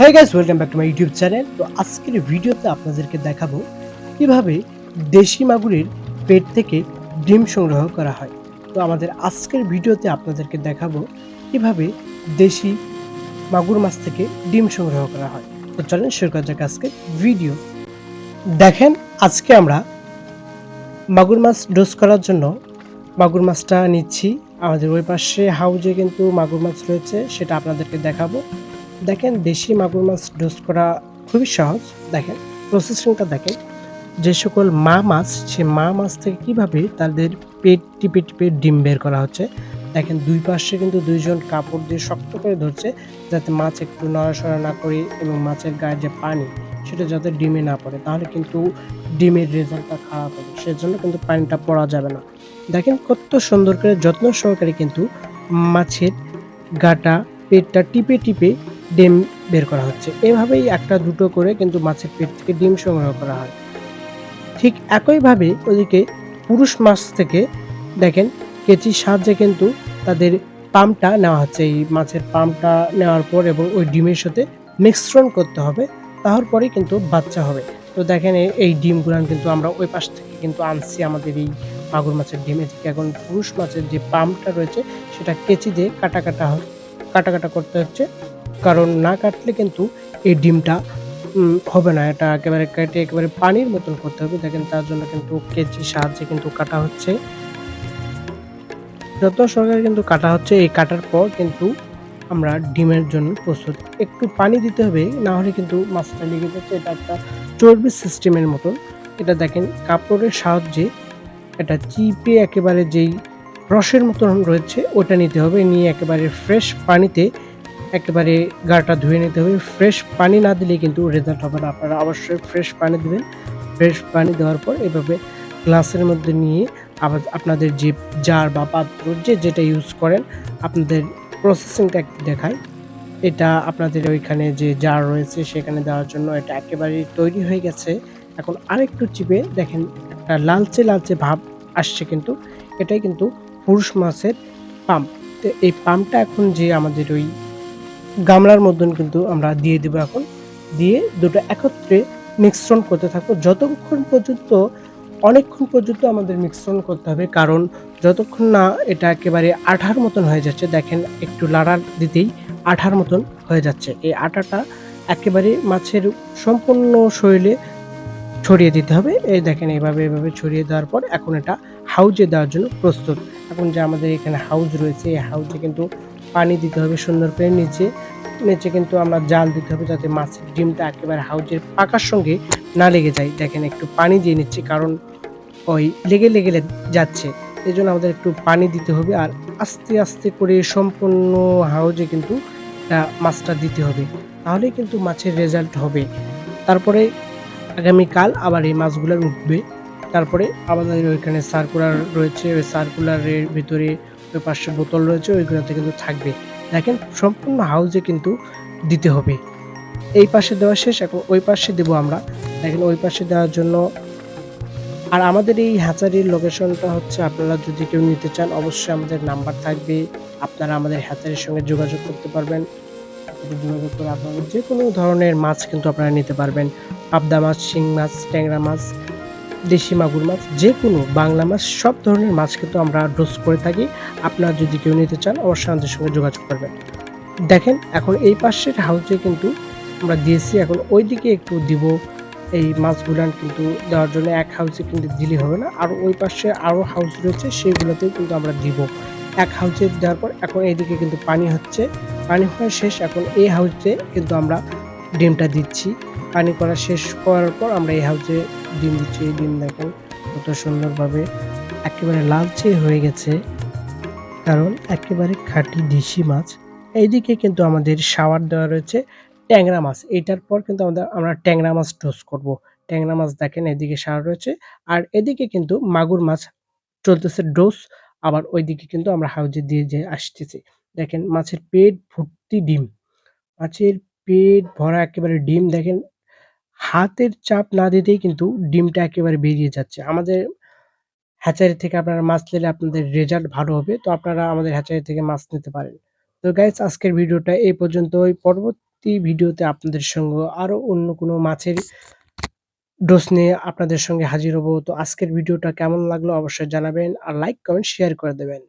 Hi guys welcome back to my YouTube channel তো আজকের ভিডিওতে আপনাদেরকে দেখাবো কীভাবে দেশি মাগুরের পেট থেকে ডিম সংগ্রহ করা হয়। তো আমাদের আজকের ভিডিওতে আপনাদেরকে দেখাবো কীভাবে দেশি মাগুর মাছ থেকে ডিম সংগ্রহ করা হয়। তো চলেন শুরু করা যাক আজকে ভিডিও। দেখেন, আজকে আমরা মাগুর মাছ ডোজ করার জন্য মাগুর মাছটা নিচ্ছি। আমাদের ওই পাশে হাউজে কিন্তু মাগুর মাছ রয়েছে, সেটা আপনাদেরকে দেখাবো। দেখেন দেশি মাগুর মাছ ডোজ করা খুবই সহজ। দেখেন প্রসেসিংটা দেখেন, যে সকল মা মাছ, সে মা মাছ থেকে কীভাবে তাদের পেট টিপে টিপে ডিম বের করা হচ্ছে, দেখেন দুই পাশে কিন্তু দুইজন কাপড় দিয়ে শক্ত করে ধরছে, যাতে মাছ একটু নড়াসড়া না করে এবং মাছের গায়ে যে পানি, সেটা যাতে ডিমে না পড়ে, তাহলে কিন্তু ডিমের রেজাল্টটা খারাপ হবে, সেজন্য কিন্তু পানিটা পড়া যাবে না। দেখেন কত সুন্দর করে যত্ন সহকারে কিন্তু মাছের গাটা, পেটটা টিপে টিপে ডিম বের করা হচ্ছে। এভাবেই একটা দুটো করে কিন্তু মাছের পেট থেকে ডিম সংগ্রহ করা হয়। ঠিক একইভাবে ওদিকে পুরুষ মাছ থেকে দেখেন কেচির সাহায্যে কিন্তু তাদের পাম্পটা নেওয়া হচ্ছে। এই মাছের পাম্পটা নেওয়ার পর এবং ওই ডিমের সাথে মিশ্রণ করতে হবে তাহলে পরেই কিন্তু বাচ্চা হবে। তো দেখেন এই- ডিমগুলান কিন্তু আমরা ওই পাশ থেকে কিন্তু আনছি আমাদের এই মাগুর মাছের ডিমে। থেকে এখন পুরুষ মাছের যে পাম্পটা রয়েছে, সেটা কেচি দিয়ে কাটা কাটা কাটা কাটা করতে হচ্ছে। কারণ না কাটলে কিন্তু এই ডিমটা হবে না। এটা একেবারে কেটে একেবারে পানির মতন করতে হবে। দেখেন তার জন্য কিন্তু কেজির সাহায্যে কিন্তু কাটা হচ্ছে। যত সরকার কিন্তু কাটা হচ্ছে, এই কাটার পর কিন্তু আমরা ডিমের জন্য প্রস্তুত। একটু পানি দিতে হবে, না হলে কিন্তু মাছটা লেগে যাচ্ছে। এটা একটা চর্বি সিস্টেমের মতন। এটা দেখেন কাপড়ের সাহায্যে এটা চিপে একেবারে যেই রসের মতন রয়েছে, ওটা নিতে হবে। নিয়ে একেবারে ফ্রেশ পানিতে একেবারে গাটা ধুয়ে নিতে হবে। ফ্রেশ পানি না দিলে কিন্তু রেজাল্ট হবে না। আপনারা অবশ্যই ফ্রেশ পানি দেবেন। ফ্রেশ পানি দেওয়ার পর এভাবে গ্লাসের মধ্যে নিয়ে আবার আপনাদের যে জার বা পাত্র যে যেটা ইউজ করেন, আপনাদের প্রসেসিংটা দেখায় এটা আপনাদের ওইখানে যে জার রয়েছে সেখানে দেওয়ার জন্য এটা একেবারেই তৈরি হয়ে গেছে। এখন আরেকটু চিপে দেখেন, একটা লালচে লালচে ভাব আসছে কিন্তু। এটাই কিন্তু পুরুষ মাছের পাম্প। এই পাম্পটা এখন যে আমাদের ওই গামলার মতন কিন্তু আমরা দিয়ে দেবো এখন। দিয়ে দুটো একত্রে মিশ্রণ করতে থাকব। যতক্ষণ পর্যন্ত, অনেকক্ষণ পর্যন্ত আমাদের মিশ্রণ করতে হবে, কারণ যতক্ষণ না এটা একেবারে আঠার মতন হয়ে যাচ্ছে, দেখেন একটু লাড়ার দিতেই আঠার মতন হয়ে যাচ্ছে। এই আটাটা একেবারে মাছের সম্পূর্ণ শরীরে ছড়িয়ে দিতে হবে। এই দেখেন, এইভাবে এভাবে ছড়িয়ে দেওয়ার পর এখন এটা হাউজে দেওয়ার জন্য প্রস্তুত। এখন যে আমাদের এখানে হাউজ রয়েছে, এই হাউজে কিন্তু পানি দিতে হবে সুন্দর করে নিচে। নিচে কিন্তু আমরা জাল দিতে হবে যাতে মাছের ডিমটা একেবারে হাউজের পাকার সঙ্গে না লেগে যায়। দেখেন একটু পানি দিয়ে নিচ্ছি কারণ ওই লেগে লেগে যাচ্ছে। এই জন্য আমাদের একটু পানি দিতে হবে আর আস্তে আস্তে করে সম্পূর্ণ হাউজে কিন্তু মাছটা দিতে হবে। তাহলেই কিন্তু মাছের রেজাল্ট হবে। তারপরে আগামীকাল আবার এই মাছগুলো উঠবে। তারপরে আমাদের ওইখানে সার্কুলার রয়েছে। ওই সার্কুলারের ভিতরে ওই পাশে বোতল রয়েছে ওইগুলোতে কিন্তু থাকবে। দেখেন, সম্পূর্ণ হাউজে কিন্তু দিতে হবে। এই পাশে দেওয়া শেষ, এখন ওই পাশে দেবো আমরা। দেখেন, ওই পাশে দেওয়ার জন্য আর আমাদের এই হ্যাচারির লোকেশনটা হচ্ছে, আপনারা যদি কেউ নিতে চান, অবশ্যই আমাদের নাম্বার থাকবে। আপনারা আমাদের হ্যাচারির সঙ্গে যোগাযোগ করতে পারবেন। যোগাযোগ করে আপনাদের যে কোনো ধরনের মাছ কিন্তু আপনারা নিতে পারবেন। পাবদা মাছ, শিং মাছ, ট্যাংরা মাছ দেশি মাগুর মাছ যে কোনো বাংলা মাছ, সব ধরনের মাছ কিন্তু আমরা ডোজ করে থাকি। আপনারা যদি কেউ নিতে চান, অবশ্যই আমাদের সঙ্গে যোগাযোগ করবেন। দেখেন, এখন এই পাশের হাউসে কিন্তু আমরা দিয়েছি, এখন ওইদিকে একটু দিব। এই মাছগুলান কিন্তু দেওয়ার জন্য এক হাউসে কিন্তু দিলে হবে না। আর ওই পাশে আরও হাউস রয়েছে সেইগুলোতেও কিন্তু আমরা দিব। এক হাউসে দেওয়ার পর এখন এইদিকে কিন্তু পানি হচ্ছে। পানি হওয়া শেষ, এখন এই হাউসে কিন্তু আমরা ডিমটা দিচ্ছি। পানি করা শেষ করার পর আমরা এই হাউসে ডিম দিচ্ছি এই ডিম দেখেন কত সুন্দরভাবে একেবারে লালচে হয়ে গেছে। কারণ একেবারে খাঁটি দেশি মাছ। এইদিকে কিন্তু আমাদের শাওয়ার দেওয়া রয়েছে ট্যাংরা মাছ। এইটার পর কিন্তু আমাদের, আমরা ট্যাংরা মাছ টোস্ট করব। ট্যাংরা মাছ দেখেন এদিকে শাওয়ার রয়েছে। আর এদিকে কিন্তু মাগুর মাছ চলতেছে ডোস আবার ওইদিকে কিন্তু আমরা হাউজে দিয়ে যে আসতেছি। দেখেন মাছের পেট ভর্তি ডিম। মাছের পেট ভরা একেবারে ডিম। দেখেন হাতের চাপ না দিতেই কিন্তু ডিমটা একেবারে বেরিয়ে যাচ্ছে। আমাদের হ্যাচারি থেকে আপনারা মাছ নিলে আপনাদের রেজাল্ট ভালো হবে। তো আপনারা আমাদের হ্যাচারি থেকে মাছ নিতে পারেন। তো গাইস আজকের ভিডিওটা এই পর্যন্তই। পরবর্তী পরবর্তী ভিডিওতে আপনাদের সঙ্গে আরও অন্য কোনো মাছের ডোজ নিয়ে আপনাদের সঙ্গে হাজির হব। তো আজকের ভিডিওটা কেমন লাগল অবশ্যই জানাবেন। আর লাইক কমেন্ট শেয়ার করে দেবেন।